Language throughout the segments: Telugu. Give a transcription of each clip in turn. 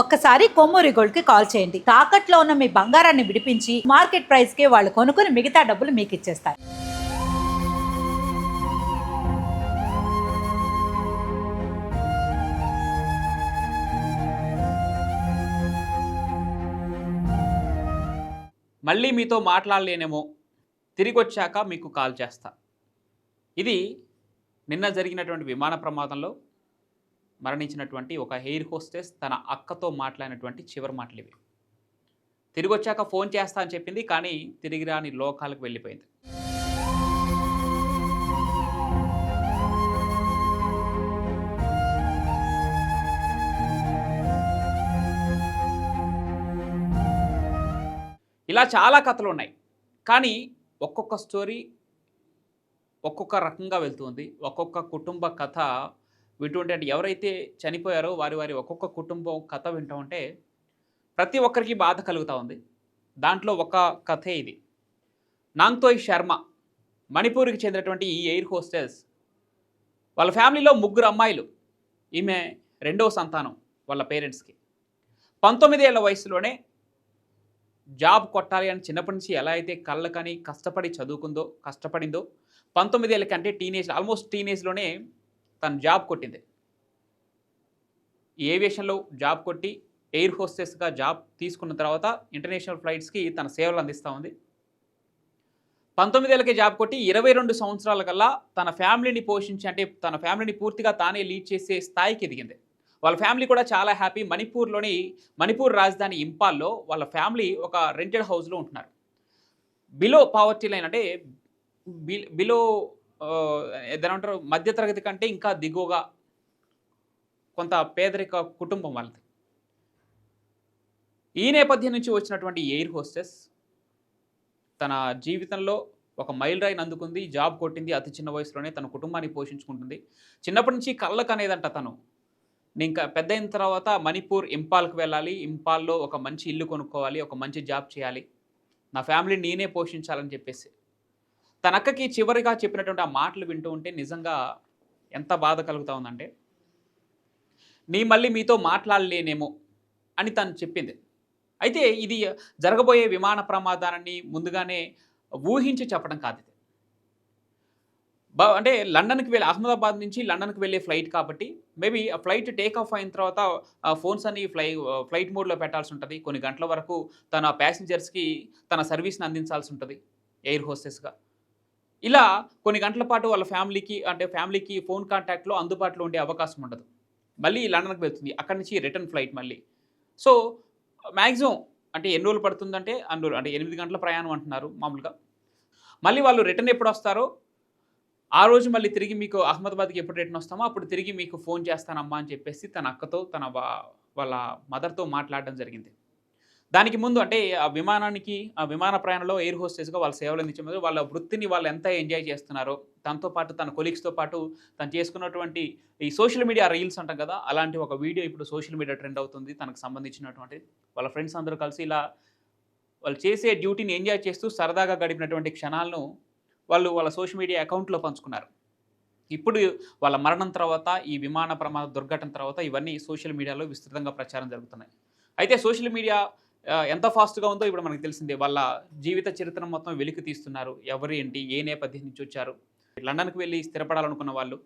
ఒక్కసారి కొమ్మూరి గోల్డ్కి కాల్ చేయండి. తాకట్లో ఉన్న మీ బంగారాన్ని విడిపించి మార్కెట్ ప్రైస్కి వాళ్ళు కొనుక్కుని మిగతా డబ్బులు మీకు ఇచ్చేస్తారు. మళ్ళీ మీతో మాట్లాడలేనేమో. తిరిగి వచ్చాక మీకు కాల్ చేస్తా. ఇది నిన్న జరిగినటువంటి విమాన ప్రమాదంలో మరణించినటువంటి ఒక హెయిర్ హోస్టెస్ తన అక్కతో మాట్లాడినటువంటి చివరి మాటలు ఇవి. తిరిగి వచ్చాక ఫోన్ చేస్తా అని చెప్పింది కానీ తిరిగి రాని లోకాలకు వెళ్ళిపోయింది. ఇలా చాలా కథలు ఉన్నాయి. కానీ ఒక్కొక్క స్టోరీ ఒక్కొక్క రకంగా వెళ్తుంది ఒక్కొక్క కుటుంబ కథ వింటుంటే అంటే ఎవరైతే చనిపోయారో వారి వారి ఒక్కొక్క కుటుంబం కథ వింటూ ఉంటే ప్రతి ఒక్కరికి బాధ కలుగుతూ ఉంది. దాంట్లో ఒక కథే ఇది. నాంగ్తోయ్ శర్మ మణిపూర్కి చెందినటువంటి ఈ ఎయిర్ హోస్టెస్ వాళ్ళ ఫ్యామిలీలో ముగ్గురు అమ్మాయిలు. ఈమె రెండవ సంతానం వాళ్ళ పేరెంట్స్కి. పంతొమ్మిది ఏళ్ళ వయసులోనే జాబ్ కొట్టాలి అని చిన్నప్పటి నుంచి ఎలా అయితే కళ్ళకని కష్టపడి చదువుకుందో కష్టపడిందో పంతొమ్మిది ఏళ్ళ కంటే టీనేజ్ ఆల్మోస్ట్ టీనేజ్లోనే తను జాబ్ కొట్టింది. ఏవియేషన్లో జాబ్ కొట్టి ఎయిర్ హోస్టెస్గా జాబ్ తీసుకున్న తర్వాత ఇంటర్నేషనల్ ఫ్లైట్స్కి తన సేవలు అందిస్తూ ఉంది. పంతొమ్మిదేళ్ళకే జాబ్ కొట్టి ఇరవై రెండు సంవత్సరాల కల్లా తన ఫ్యామిలీని పోషించి అంటే తన ఫ్యామిలీని పూర్తిగా తానే లీడ్ చేసే స్థాయికి ఎదిగింది. వాళ్ళ ఫ్యామిలీ కూడా చాలా హ్యాపీ. మణిపూర్లోని మణిపూర్ రాజధాని ఇంపాల్లో వాళ్ళ ఫ్యామిలీ ఒక రెంటెడ్ హౌస్లో ఉంటున్నారు. బిలో పావర్టీ లైన్ అంటే బిలో ఏదైనా అంటారు మధ్యతరగతి కంటే ఇంకా దిగువగా కొంత పేదరిక కుటుంబం వాళ్ళది. ఈ నేపథ్యం నుంచి వచ్చినటువంటి ఎయిర్ హోస్టెస్ తన జీవితంలో ఒక మైల్ రాయిని అందుకుంది జాబ్ కొట్టింది అతి చిన్న వయసులోనే తన కుటుంబాన్ని పోషించుకుంటుంది. చిన్నప్పటి నుంచి కళ్ళకు అనేదంట తను. నేను ఇంకా పెద్ద అయిన తర్వాత మణిపూర్ ఇంపాల్కి వెళ్ళాలి ఇంపాల్లో ఒక మంచి ఇల్లు కొనుక్కోవాలి ఒక మంచి జాబ్ చేయాలి. నా ఫ్యామిలీని నేనే పోషించాలని చెప్పేసి. తన అక్కకి చివరిగా చెప్పినటువంటి ఆ మాటలు వింటూ ఉంటే నిజంగా ఎంత బాధ కలుగుతూ ఉందంటే నీ మళ్ళీ మీతో మాట్లాడలేనేమో అని తను చెప్పింది. అయితే ఇది జరగబోయే విమాన ప్రమాదాన్ని ముందుగానే ఊహించి చెప్పడం కాదు ఇది. బా అంటే లండన్కి వెళ్ళి అహ్మదాబాద్ నుంచి లండన్కి వెళ్ళే ఫ్లైట్ కాబట్టి మేబీ ఆ ఫ్లైట్ టేక్ ఆఫ్ అయిన తర్వాత ఫోన్స్ అన్ని ఫ్లై ఫ్లైట్ మోడ్లో పెట్టాల్సి ఉంటుంది. కొన్ని గంటల వరకు తన ప్యాసింజర్స్కి తన సర్వీస్ని అందించాల్సి ఉంటుంది ఎయిర్ హోస్టెస్గా. ఇలా కొన్ని గంటల పాటు వాళ్ళ ఫ్యామిలీకి అంటే ఫ్యామిలీకి ఫోన్ కాంటాక్ట్లో అందుబాటులో ఉండే అవకాశం ఉండదు. మళ్ళీ లండన్కి వెళ్తుంది. అక్కడి నుంచి రిటర్న్ ఫ్లైట్ మళ్ళీ. సో మ్యాక్సిమం అంటే ఎన్ని రోజులు పడుతుందంటే అన్ని రోజులు అంటే ఎనిమిది గంటల ప్రయాణం అంటున్నారు మామూలుగా. మళ్ళీ వాళ్ళు రిటర్న్ ఎప్పుడు వస్తారో ఆ రోజు మళ్ళీ తిరిగి మీకు అహ్మదాబాద్కి ఎప్పుడు రిటర్న్ వస్తామో అప్పుడు తిరిగి మీకు ఫోన్ చేస్తానమ్మా అని చెప్పేసి తన అక్కతో తన వా- వాళ్ళ మదర్తో మాట్లాడడం జరిగింది. దానికి ముందు అంటే ఆ విమానానికి ఆ విమాన ప్రయాణంలో ఎయిర్ హోస్టెస్గా వాళ్ళ సేవలు అందించే ముందు వాళ్ళ వృత్తిని వాళ్ళు ఎంత ఎంజాయ్ చేస్తున్నారో తనతో పాటు తన కొలీగ్స్తో పాటు తను చేసుకున్నటువంటి ఈ సోషల్ మీడియా రీల్స్ అంటాం కదా అలాంటి ఒక వీడియో ఇప్పుడు సోషల్ మీడియా ట్రెండ్ అవుతుంది. తనకు సంబంధించినటువంటి వాళ్ళ ఫ్రెండ్స్ అందరూ కలిసి ఇలా వాళ్ళు చేసే డ్యూటీని ఎంజాయ్ చేస్తూ సరదాగా గడిపినటువంటి క్షణాలను వాళ్ళు వాళ్ళ సోషల్ మీడియా అకౌంట్లో పంచుకున్నారు. ఇప్పుడు వాళ్ళ మరణం తర్వాత ఈ విమాన ప్రమాద దుర్ఘటన తర్వాత ఇవన్నీ సోషల్ మీడియాలో విస్తృతంగా ప్రచారం జరుగుతున్నాయి. అయితే సోషల్ మీడియా ఎంత ఫాస్ట్గా ఉందో ఇప్పుడు మనకు తెలిసిందే. వాళ్ళ జీవిత చరిత్ర మొత్తం వెలికి తీస్తున్నారు. ఎవరు ఏంటి? ఏ నేపథ్యం నుంచి వచ్చారు? లండన్కి వెళ్ళి స్థిరపడాలనుకున్న వాళ్ళు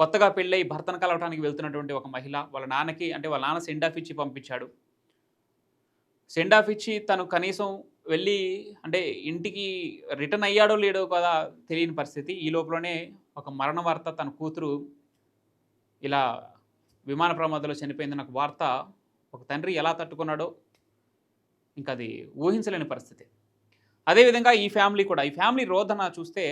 కొత్తగా పెళ్ళై భర్తను కలవడానికి వెళ్తున్నటువంటి ఒక మహిళ వాళ్ళ నాన్నకి అంటే వాళ్ళ నాన్న సెండ్ ఆఫ్ ఇచ్చి పంపించాడు. సెండ్ ఆఫ్ ఇచ్చి తను కనీసం వెళ్ళి అంటే ఇంటికి రిటర్న్ అయ్యాడో లేడో కదా తెలియని పరిస్థితి. ఈ లోపలనే ఒక మరణ వార్త తన కూతురు ఇలా విమాన ప్రమాదంలో చనిపోయింది నాకు వార్త ఒక తండ్రి ఎలా తట్టుకున్నాడో ఇంకా అది ఊహించలేని పరిస్థితి. అదేవిధంగా ఈ ఫ్యామిలీ కూడా ఈ ఫ్యామిలీ రోధన చూస్తే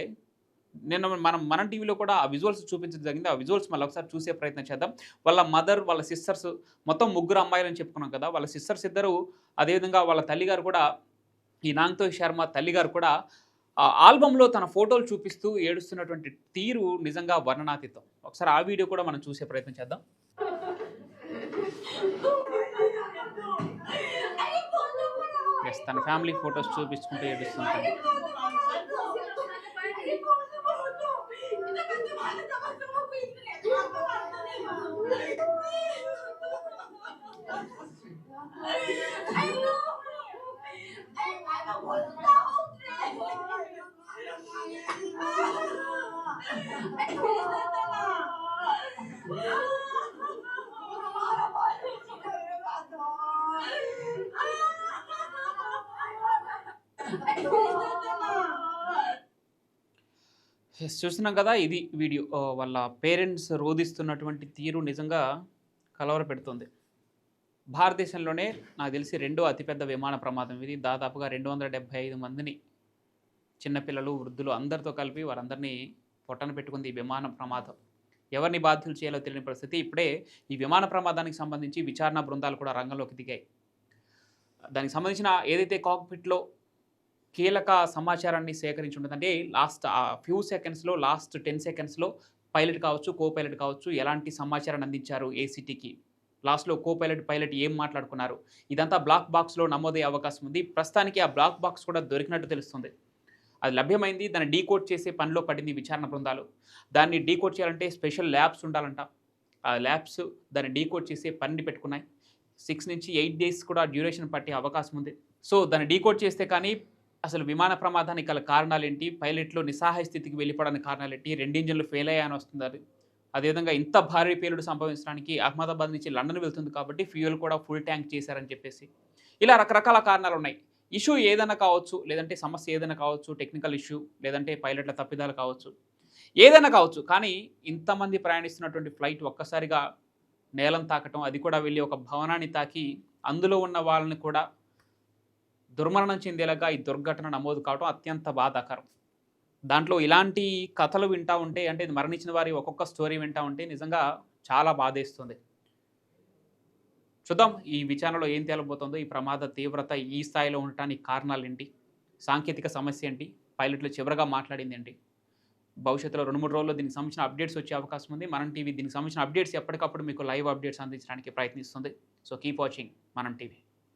నిన్న మనం మన టీవీలో కూడా ఆ విజువల్స్ చూపించడం జరిగింది. ఆ విజువల్స్ మళ్ళీ ఒకసారి చూసే ప్రయత్నం చేద్దాం. వాళ్ళ మదర్ వాళ్ళ సిస్టర్స్ మొత్తం ముగ్గురు అమ్మాయిలు అని చెప్పుకున్నాం కదా వాళ్ళ సిస్టర్స్ ఇద్దరు అదేవిధంగా వాళ్ళ తల్లిగారు కూడా ఈ నాంగ్తో శర్మ తల్లిగారు కూడా ఆ ఆల్బంలో తన ఫోటోలు చూపిస్తూ ఏడుస్తున్నటువంటి తీరు నిజంగా వర్ణనాతీతం. ఒకసారి ఆ వీడియో కూడా మనం చూసే ప్రయత్నం చేద్దాం. తన ఫ్యామిలీ ఫొటోస్ చూపించుకుంటూ ఏడుస్తుంటాను చూస్తున్నాం కదా ఇది వీడియో వాళ్ళ పేరెంట్స్ రోధిస్తున్నటువంటి తీరు నిజంగా కలవర పెడుతుంది భారతదేశంలోనే నాకు తెలిసి రెండో అతిపెద్ద విమాన ప్రమాదం ఇది. దాదాపుగా రెండు వందల డెబ్బై ఐదు మందిని చిన్నపిల్లలు వృద్ధులు అందరితో కలిపి వారందరినీ పొట్టన పెట్టుకుంది ఈ విమాన ప్రమాదం. ఎవరిని బాధ్యులు చేయాలో తెలియని పరిస్థితి. ఇప్పుడే ఈ విమాన ప్రమాదానికి సంబంధించి విచారణ బృందాలు కూడా రంగంలోకి దిగాయి. దానికి సంబంధించిన ఏదైతే కాక్పిట్లో కీలక సమాచారాన్ని సేకరించి ఉంటుంది అంటే లాస్ట్ ఆ ఫ్యూ సెకండ్స్లో లాస్ట్ టెన్ సెకండ్స్లో పైలట్ కావచ్చు కో పైలట్ కావచ్చు ఎలాంటి సమాచారాన్ని అందించారు ఏసీటీకి? లాస్ట్లో కో పైలట్ పైలట్ ఏం మాట్లాడుకున్నారు? ఇదంతా బ్లాక్ బాక్స్లో నమోదయ్యే అవకాశం ఉంది. ప్రస్తుతానికి ఆ బ్లాక్ బాక్స్ కూడా దొరికినట్టు తెలుస్తుంది. అది లభ్యమైంది దాన్ని డీకోడ్ చేసే పనిలో పడింది విచారణ బృందాలు. దాన్ని డీకోడ్ చేయాలంటే స్పెషల్ ల్యాబ్స్ ఉండాలంట. ఆ ల్యాబ్స్ దాన్ని డీకోడ్ చేసే పనిని పెట్టుకున్నాయి. సిక్స్ నుంచి ఎయిట్ డేస్ కూడా డ్యూరేషన్ పట్టే అవకాశం ఉంది. సో దాన్ని డీకోడ్ చేస్తే కానీ అసలు విమాన ప్రమాదానికి గల కారణాలు ఏంటి నిస్సహాయ స్థితికి వెళ్ళిపోవడానికి కారణాలు ఏంటి రెండు ఇంజన్లు ఫెయిల్ అయ్యాయని వస్తుంది అదేవిధంగా ఇంత భారీ పేలుడు సంభవించడానికి అహ్మదాబాద్ నుంచి లండన్ వెళ్తుంది కాబట్టి ఫ్యూయల్ కూడా ఫుల్ ట్యాంక్ చేశారని చెప్పేసి. ఇలా రకరకాల కారణాలు ఉన్నాయి ఇష్యూ ఏదైనా కావచ్చు లేదంటే సమస్య ఏదైనా కావచ్చు టెక్నికల్ ఇష్యూ లేదంటే పైలట్ల తప్పిదాలు కావచ్చు ఏదైనా కావచ్చు కానీ ఇంతమంది ప్రయాణిస్తున్నటువంటి ఫ్లైట్ ఒక్కసారిగా నేలం తాకటం అది కూడా వెళ్ళి ఒక భవనాన్ని తాకి అందులో ఉన్న వాళ్ళని కూడా దుర్మరణం చెందేలాగా ఈ దుర్ఘటన నమోదు కావడం అత్యంత బాధాకరం. దాంట్లో ఇలాంటి కథలు వింటా ఉంటే అంటే మరణించిన వారి ఒక్కొక్క స్టోరీ వింటా ఉంటే నిజంగా చాలా బాధేస్తుంది. చూద్దాం ఈ విచారణలో ఏం తేలబోతుందో ఈ ప్రమాద తీవ్రత ఈ స్థాయిలో ఉండటానికి కారణాలు ఏంటి సాంకేతిక సమస్య ఏంటి? పైలట్లు చివరగా మాట్లాడింది ఏంటి? భవిష్యత్తులో రెండు మూడు రోజుల్లో దీనికి సంబంధించిన అప్డేట్స్ వచ్చే అవకాశం ఉంది. మనం టీవీ దీనికి సంబంధించిన అప్డేట్స్ ఎప్పటికప్పుడు మీకు లైవ్ అప్డేట్స్ అందించడానికి ప్రయత్నిస్తుంది. సో కీప్ వాచింగ్ మనం టీవీ.